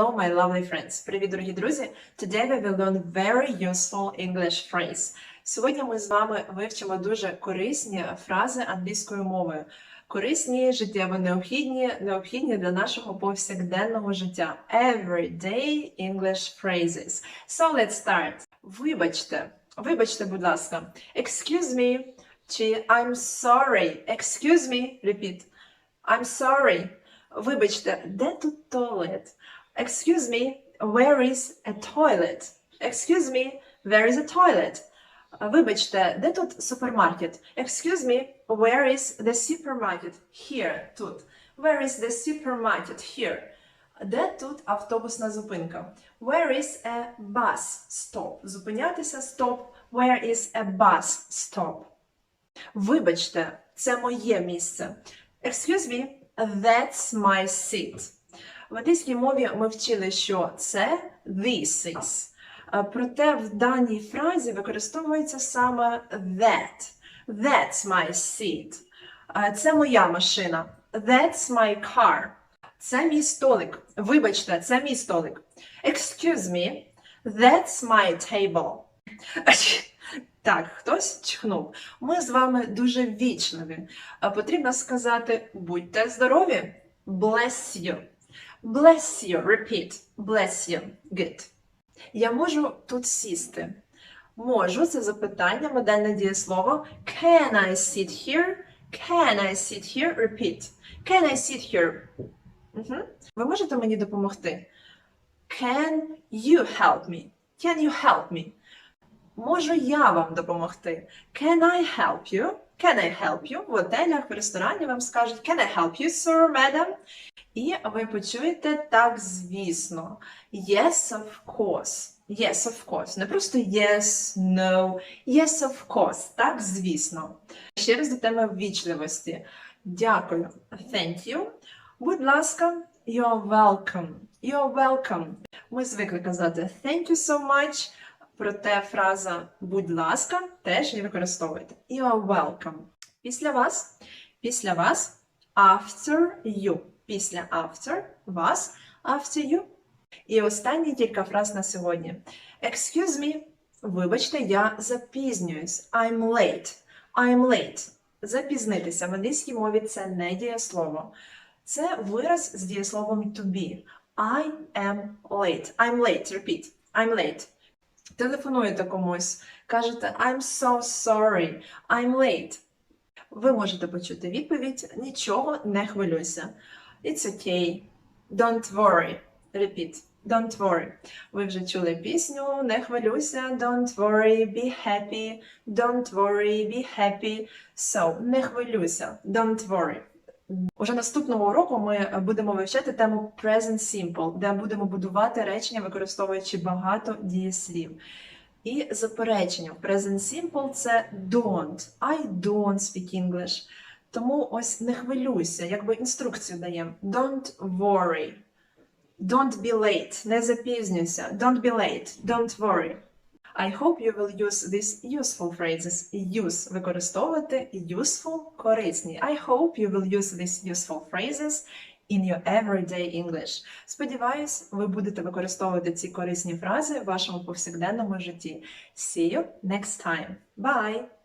Hello, my lovely friends! Привіт, дорогі друзі! Today we will learn very useful English phrase. Сьогодні ми з вами вивчимо дуже корисні фрази англійською мовою. Корисні, життєво необхідні, необхідні для нашого повсякденного життя. Everyday English phrases. So let's start. Вибачте, вибачте, будь ласка. Excuse me чи I'm sorry. Excuse me, repeat. I'm sorry. Вибачте, де тут туалет? Excuse me, where is a toilet? Excuse me, where is a toilet? Вибачте, де тут супермаркет? Excuse me, where is the supermarket? Here, тут. Where is the supermarket? Here. Де тут автобусна зупинка? Where is a bus stop? Зупинятися stop. Where is a bus stop? Вибачте, це моє місце. Excuse me, that's my seat. В англійській мові ми вчили, що це this is. Проте в даній фразі використовується саме that. That's my seat. Це моя машина. That's my car. Це мій столик. Вибачте, це мій столик. Excuse me, that's my table. Так, хтось чхнув. Ми з вами дуже вічливі. Потрібно сказати будьте здорові. Bless you. Bless you. Repeat. Bless you. Good. Я можу тут сісти. Можу це запитання, модельне дієслово. Can I sit here? Can I sit here? Repeat. Can I sit here? Угу. Ви можете мені допомогти? Can you help me? Can you help me? Можу я вам допомогти? Can I help you? Can I help you? В готелях, в ресторані вам скажуть Can I help you, sir, madam? І ви почуєте так, звісно. Yes, of course. Yes, of course. Не просто yes, no. Yes, of course. Так, звісно. Ще раз до теми ввічливості. Дякую. Thank you. Будь ласка, you're welcome. You're welcome. Ми звикли казати thank you so much. Проте фраза будь ласка теж не використовуйте. You're welcome. Після вас, після вас, after you. Після after вас, after you. І останні кілька фраз на сьогодні. Excuse me, вибачте, я запізнююсь. I'm late. I'm late. Запізнитися в англійській мові це не дієслово. Це вираз з дієсловом to be. I am late. I'm late. Repeat. I'm late. Телефонуєте комусь, кажете I'm so sorry, I'm late. Ви можете почути відповідь Нічого, не хвилюйся. It's okay. Don't worry. Repeat. Don't worry. Ви вже чули пісню Не хвилюйся. Don't worry, be happy. Don't worry, be happy. So, не хвилюйся. Don't worry. Уже наступного уроку ми будемо вивчати тему Present Simple, де будемо будувати речення, використовуючи багато дієслів. І заперечення Present Simple це don't. I don't speak English. Тому ось не хвилюйся, якби інструкцію даємо. Don't worry. Don't be late. Не запізнюйся. Don't be late. Don't worry. I hope you will use these useful phrases. Use використовувати useful корисні. I hope you will use these useful phrases in your everyday English. Сподіваюсь, ви будете використовувати ці корисні фрази в вашому повсякденному житті. See you next time. Bye!